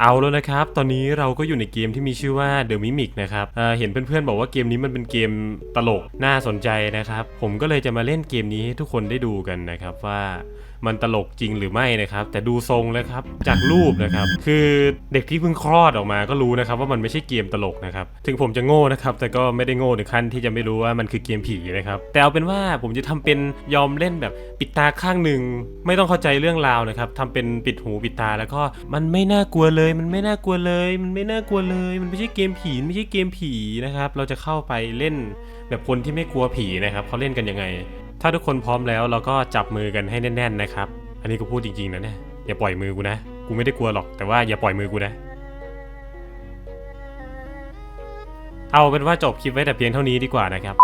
เอาแล้วนะครับ ตอนนี้เราก็อยู่ในเกมที่มีชื่อว่า The Mimic นะครับเเห็นเพื่อนๆบอกว่าเกมนี้มันเป็นเกมตลกน่าสนใจนะครับ ผมก็เลยจะมาเล่นเกมนี้ให้ทุกคนได้ดูกันนะครับว่า มันตลกจริงหรือไม่นะครับ แต่ดูทรงแล้วครับจากรูปนะครับ คือเด็กที่เพิ่งคลอดออกมาก็รู้นะครับ ว่ามันไม่ใช่เกมตลกนะครับถึงผมจะโง่นะครับแต่ก็ไม่ได้โง่ถึงขั้นที่จะไม่รู้ว่ามันคือเกมผีนะครับแต่เอาเป็นว่าผมจะทำเป็นยอมเล่นแบบปิดตาข้างหนึ่งไม่ต้องเข้าใจเรื่องราวนะครับทำเป็นปิดหูปิดตาแล้วก็มันไม่น่ากลัวเลย มันไม่น่ากลัวเลย มันไม่น่ากลัวเลย มันไม่ใช่เกมผีไม่ใช่เกมผีนะครับ เราจะเข้าไปเล่นแบบคนที่ไม่กลัวผีนะครับเขาเล่นกันยังไง ถ้าทุกคนพร้อมแล้วเราก็จับมือกันให้แน่น ๆนะครับ อันนี้กูพูดจริงๆนะเนี่ยอย่าปล่อยมือกูนะ กูไม่ได้กลัวหรอกแต่ว่าอย่าปล่อยมือกูนะ เอาเป็นว่าจบคลิปไว้แต่เพียงเท่านี้ดีกว่านะครับ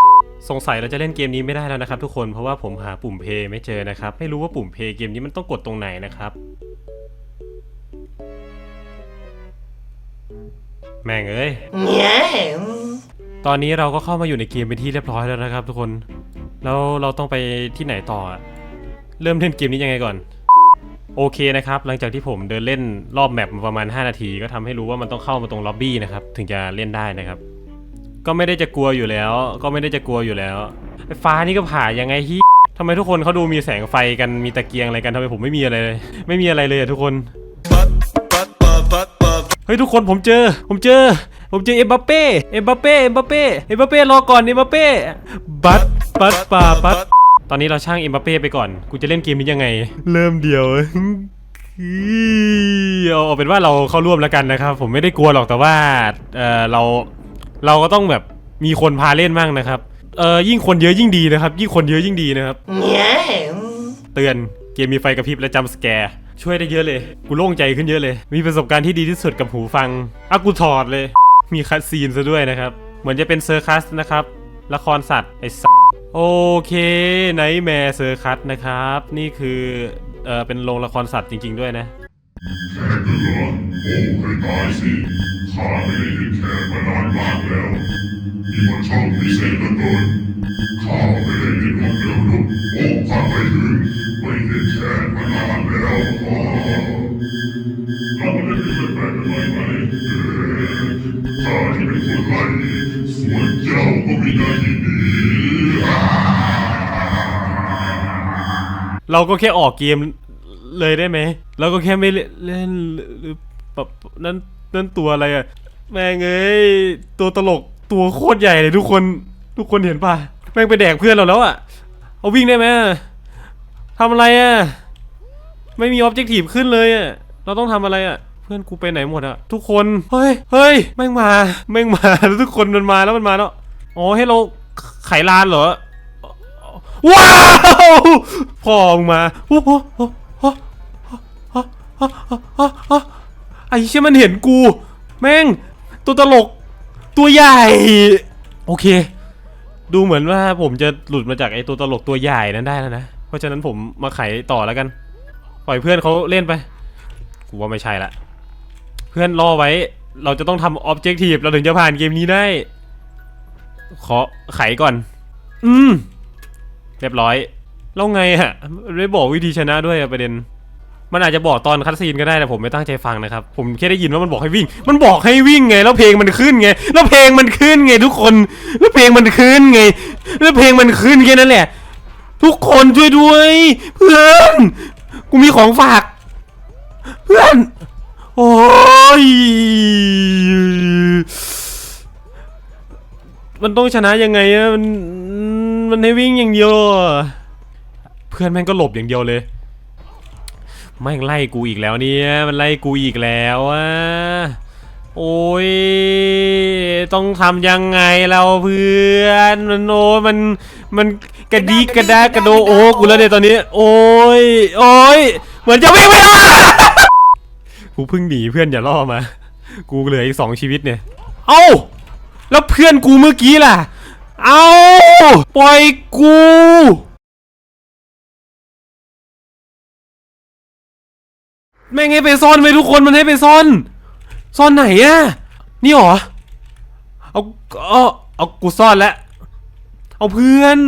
สงสัยเราจะเล่นเกมนี้ไม่ได้แล้วนะครับ ทุกคนเพราะว่าผมหาปุ่มเพย์ไม่เจอนะครับ ไม่รู้ว่าปุ่มเพย์เกมนี้มันต้องกดตรงไหนนะครับแม่งเอ้ย ตอนนี้เราก็เข้ามาอยู่ในเกมเป็นที่เรียบร้อยแล้วนะครับ ทุกคน แล้วเราต้องไปที่ไหนต่อ เริ่มเล่นเกมนี้ยังไงก่อน โอเคนะครับ หลังจากที่ผมเดินเล่นรอบแมปมาประมาณ 5 นาที ก็ทำให้รู้ว่ามันต้องเข้ามาตรงล็อบบี้นะครับ ถึงจะเล่นได้นะครับ ก็ไม่ได้จะกลัวอยู่แล้ว ก็ไม่ได้จะกลัวอยู่แล้วไฟ้านี่ก็ผ่ายังไงที่ทำไมทุกคนเขาดูมีแสงไฟกันมีตะเกียงอะไรกันทำไมผมไม่มีอะไรเลย ไม่มีอะไรเลยอะทุกคนเฮ้ยทุกคนผมเจอ ผมเจอ ผมเจอเอ็มบัปเป้ เอ็มบัปเป้ เอ็มบัปเป้ เอ็มบัปเป้รอก่อนเอ็มบัปเป้ บัตบัตป่าบัตตอนนี้เราช่างเอ็มบัปเป้ไปก่อน กูจะเล่นเกมนี้ยังไง เริ่มเดียวเอาเอาเป็นว่าเราเข้าร่วมแล้วกันนะครับ ผมไม่ได้กลัวหรอกแต่ว่าเออเราเราก็ต้องแบบมีคนพาเล่นบ้างนะครับเออยิ่งคนเยอะยิ่งดีนะครับ ยิ่งคนเยอะยิ่งดีนะครับเตือนเกมมีไฟกระพริบและจัมป์สแกร์ช่วยได้เยอะเลย กูโล่งใจขึ้นเยอะเลย มีประสบการณ์ที่ดีที่สุดกับหูฟังอะกูถอดเลย มีคัดซีนซะด้วยนะครับ เหมือนจะเป็นเซอร์คัสนะครับ ละครสัตว์ไอ้สัโอเคไนแมร์เซอร์คัสนะครับ นี่คือเออเป็นโรงละครสัตว์จริง ๆ ด้วยนะแขกเหรอโอ้ให้ตายสิข้าไม่ได้เห็นแขกมานานมากแล้วนี่มันช่องพิเศษเหลือเกินข้าไม่ได้ ข้าที่เป็นคนไล่ส่วนเจ้าก็มีหน้าที่หนีเราก็แค่ออกเกมเลยได้ไหมเราก็แค่ไม่เล่นหรือปรับนั่นนั่นตัวอะไรอะแม่งเอ้ยตัวตลกตัวโคตรใหญ่เลยทุกคนทุกคนเห็นป่ะแม่งไปแดกเพื่อนเราแล้วอะเอาวิ่งได้ไหมทำอะไรอะไม่มีออบเจกตีฟขึ้นเลยอะเราต้องทำอะไรอะ พื่อนกูไปไหนหมดอะทุกคนเฮ้ยเฮ้ยแม่งมาแม่งมาแล้วทุกคนมันมาแล้วมันมาแล้วอ๋อให้เราไขลานเหรอว้าวพ่อมึงมาโอ้โหไอ้เชี่ยมันเห็นกู แม่ง ตัวตลกตัวใหญ่ โอเค ดูเหมือนว่าผมจะหลุดมาจากไอ้ตัวตลกตัวใหญ่นั้นได้แล้วนะ เพราะฉะนั้นผมมาไขต่อแล้วกัน ปล่อยเพื่อนเขาเล่นไป กูว่าไม่ใช่ละ เพื่อนรอไว้ เราจะต้องทำออบเจกตีฟเราถึงจะผ่านเกมนี้ได้ ขอไขก่อน อืม เรียบร้อยแล้วไงฮะไม่บอกวิธีชนะด้วยอะประเด็น มันอาจจะบอกตอนคัดซีนก็ได้แต่ผมไม่ตั้งใจฟังนะครับ ผมแค่ได้ยินว่ามันบอกให้วิ่ง มันบอกให้วิ่งไง แล้วเพลงมันขึ้นไง แล้วเพลงมันขึ้นไง ทุกคน แล้วเพลงมันขึ้นไง แล้วเพลงมันขึ้นแค่นั้นแหละ ทุกคนช่วยด้วย เพื่อน กูมีของฝาก เพื่อน โอ้ย มันต้องชนะยังไงอะมันมันให้วิ่งอย่างเดียวเพื่อนแม่งก็หลบอย่างเดียวเลยแม่งไล่กูอีกแล้วเนี่ยมันไล่กูอีกแล้วอะโอ้ยต้องทำยังไงเราเพื่อนมันโอ้ยมันมันกระดิกกระดากระโดโอ้กูแล้วเนี่ยตอนนี้ โอ้ยโอ้ยเหมือนจะวิ่งไม่ได้ กูเพิ่งหนีเพื่อนอย่าล่อมา กูเหลืออีกสองชีวิตเนี่ย เอ้า แล้วเพื่อนกูเมื่อกี้ล่ะ เอาปล่อยกูแม่งให้ไปซ่อนไปทุกคนมันให้ไปซ่อน ซ่อนไหนอะนี่หรอ เอาเอาเอากูซ่อนแล้ว เอาเพื่อน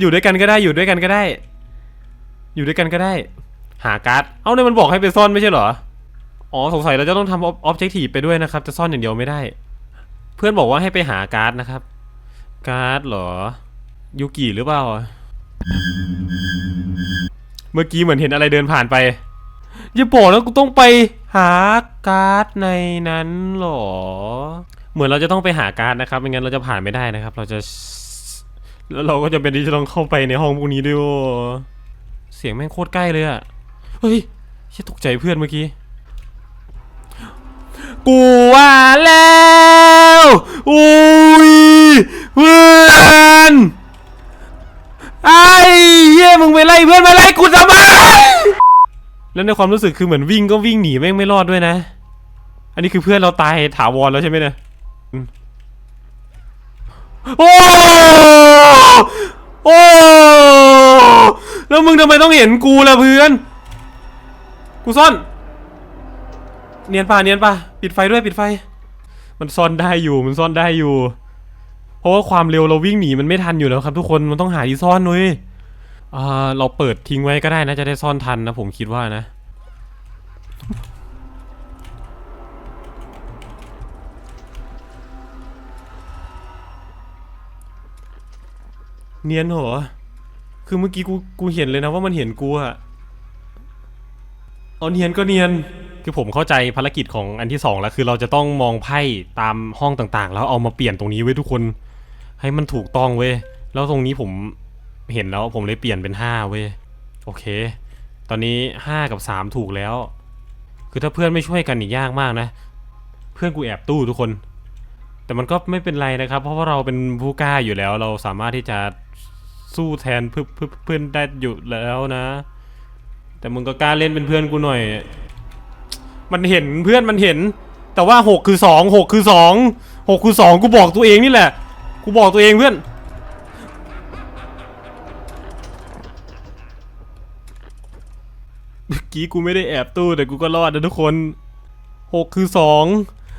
อยู่ด้วยกันก็ได้อยู่ด้วยกันก็ได้ อยู่ด้วยกันก็ได้ หาการ์ด เอาเนี่ยมันบอกให้ไปซ่อนไม่ใช่เหรอ อ๋อสงสัยเราจะต้องทำออบเจกตีไปด้วยนะครับ จะซ่อนอย่างเดียวไม่ได้ เพื่อนบอกว่าให้ไปหาการ์ดนะครับ การ์ดเหรอยูกิหรือเปล่า เมื่อกี้เหมือนเห็นอะไรเดินผ่านไปอย่าบอกแล้วกูต้องไปหาการ์ดในนั้นเหรอ เหมือนเราจะต้องไปหาการ์ดนะครับไม่งั้นเราจะผ่านไม่ได้นะครับ เราจะแล้วเราก็จะเป็นที่จะต้องเข้าไปในห้องพวกนี้ด้วยเสียงแม่งโคตรใกล้เลยอะเฮ้ยเชี่ยตกใจเพื่อนเมื่อกี้ กูว่าแล้วอุ้ยเพื่อนไอ้เหี้ยมึงไปไล่เพื่อนมาไล่กูทำไมแล้วในความรู้สึกคือเหมือนวิ่งก็วิ่งหนีแม่งไม่รอดด้วยนะ อันนี้คือเพื่อนเราตายถาวรแล้วใช่ไหมเนี่ยอืมโอ้โอ้แล้วมึงทำไมต้องเห็นกูล่ะเพื่อน กูซ่อน เนียนป่ะเนียนป่ะปิดไฟด้วยปิดไฟ มันซ่อนได้อยู่มันซ่อนได้อยู่ เพราะว่าความเร็วเราวิ่งหนีมันไม่ทันอยู่แล้วครับ ทุกคนมันต้องหาที่ซ่อนด้ยอ่าเราเปิดทิ้งไว้ก็ได้นะจะได้ซ่อนทันนะผมคิดว่านะ เนียนเหรอคือเมื่อกี้กูกูเห็นเลยนะว่ามันเห็นกูอะเอาเนียนก็เนียน คือผมเข้าใจภารกิจของอันที่สองแล้วคือเราจะต้องมองไพ่ตามห้องต่างๆ แล้วเอามาเปลี่ยนตรงนี้ไว้ยทุกคน ให้มันถูกต้องเว้ยแล้วตรงนี้ผมเห็นแล้วผมเลยเปลี่ยนเป็นห้าเว้ยโอเค ตอนนี้ห้ากับสามถูกแล้ว คือถ้าเพื่อนไม่ช่วยกันนี่ยากมากนะ เพื่อนกูแอบตู้ทุกคน แต่มันก็ไม่เป็นไรนะครับ เพราะว่าเราเป็นผู้กล้าอยู่แล้ว เราสามารถที่จะสู้แทนเพื่อเพื่อนเพื่อนได้อยู่แล้วนะ แต่มึงก็กล้าเล่นเป็นเพื่อนกูหน่อย มันเห็นเพื่อนมันเห็น แต่ว่าหกคือสองหกคือสองหกคือสองกูบอกตัวเองนี่แหละ กูบอกตัวเองเพื่อน เมื่อกี้กูไม่ได้แอบตู้แต่กูก็รอดนะทุกคนหกคือสอง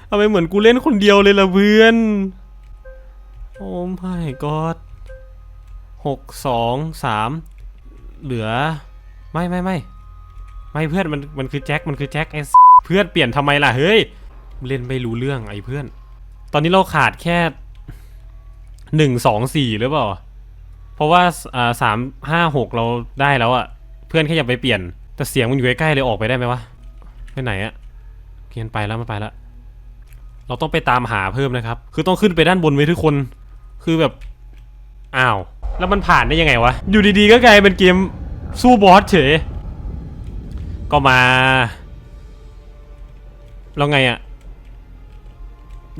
ทำไมเหมือนกูเล่นคนเดียวเลยล่ะเพื่อน โอ้ my god หกสองสามเหลือ ไม่ไม่ไม่ไม่เพื่อนมันมันคือแจ็ค มันคือแจ็คไอ้ เพื่อนเปลี่ยนทำไมล่ะเฮ้ยเล่นไม่รู้เรื่องไอ้เพื่อน ตอนนี้เราขาดแค่หนึ่งสองสี่หรือเปล่า เพราะว่าอ่าสามห้าหกเราได้แล้วอะเพื่อนแค่อย่าไปเปลี่ยน แต่เสียงมันอยู่ใกล้ๆเลยออกไปได้ไหมวะไปไหนอะเพียนไปแล้วมันไปแล้วเราต้องไปตามหาเพิ่มนะครับ คือต้องขึ้นไปด้านบนไว้ทุกคน คือแบบ อ้าว แล้วมันผ่านได้ยังไงวะ อยู่ดีๆก็กลายเป็นเกมสู้บอสเฉย ก็มา แล้วไงอะ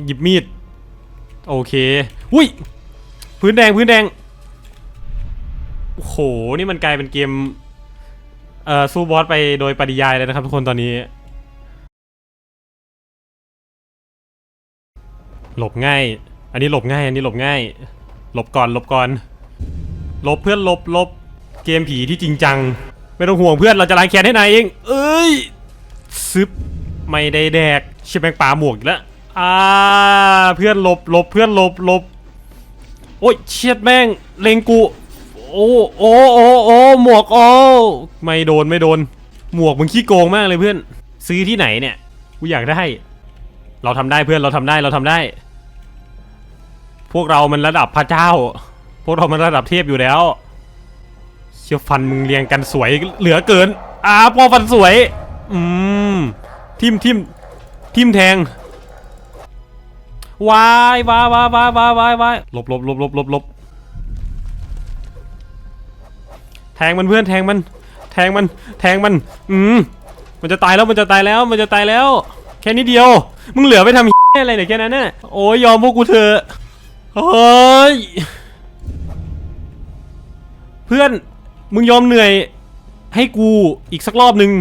หยิบมีด โอเคอุ้ย พื้นแดงพื้นแดง โอ้โห นี่มันกลายเป็นเกม เอ่อ สู้บอสไปโดยปริยายเลยนะครับทุกคนตอนนี้ หลบง่าย อันนี้หลบง่าย อันนี้หลบง่าย หลบก่อนหลบก่อนหลบเพื่อนหลบหลบเกมผีที่จริงจัง ไม่ต้องห่วงเพื่อนเราจะล้างแค้นให้นายเอง เอ้ยซึบ ไม่ได้แดกเชิบแมงป่าหมวกอีกแล้วอ่าเพื่อนหลบหลบเพื่อนหลบหลบโอ้ยเชียดแม่งเลงกูโอ้โอ้โอ้โอ้หมวกโอ้ไม่โดนไม่โดน หมวกมึงขี้โกงมากเลยเพื่อน ซื้อที่ไหนเนี่ยกูอยากได้ เราทำได้เพื่อนเราทำได้เราทำได้ พวกเรามันระดับพระเจ้า พวกเรามันระดับเทพอยู่แล้ว เชี่ยวฟันมึงเรียงกันสวยเหลือเกิน อ่าพอฟันสวย อืม ทิมทิมทิมแทงวายวายวายวายวายวายวายหลบหลบหลบหลบหลบหลบแทงมันเพื่อนแทงมัน แทงมัน แทงมัน อืมมันจะตายแล้วมันจะตายแล้วมันจะตายแล้ว แค่นี้เดียว มึงเหลือไปทำอะไรเนี่ยแค่นั้นน่ะโอ้ยยอมพวกกูเถอะเฮ้ยเพื่อนมึงยอมเหนื่อยให้กูอีกสักรอบหนึ่ง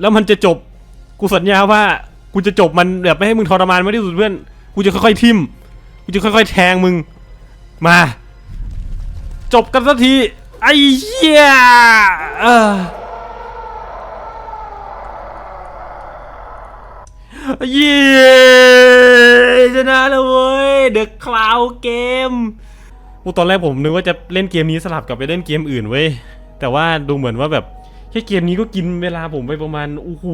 แล้วมันจะจบ กูสัญญาว่ากูจะจบมันแบบไม่ให้มึงทรมานมากที่สุดเพื่อน กูจะค่อยๆทิมกูจะค่อย ๆ แทงมึง มา จบกันสักที ไอ้เหี้ยเออเย้ชนะแล้วเว้ย The Cloud Game กูตอนแรกผมนึกว่าจะเล่นเกมนี้สลับกับไปเล่นเกมอื่นเว้ย แต่ว่าดูเหมือนว่าแบบแค่เกมนี้ก็กินเวลาผมไปประมาณโอ้โห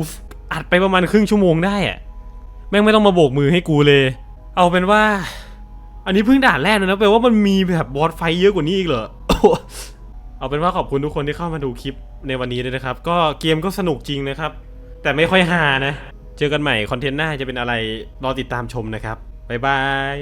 อัดไปประมาณครึ่งชั่วโมงได้อะแม่งไม่ต้องมาโบกมือให้กูเลย เอาเป็นว่า อันนี้เพิ่งด่านแรกนะแปลว่ามันมีแบบบอสไฟเยอะกว่านี้อีกเหรอเอาเป็นว่าขอบคุณทุกคนที่เข้ามาดูคลิปในวันนี้ด้วยนะครับ ก็เกมก็สนุกจริงนะครับ แต่ไม่ค่อยฮานะ เจอกันใหม่คอนเทนต์หน้าจะเป็นอะไรรอติดตามชมนะครับบ๊ายบาย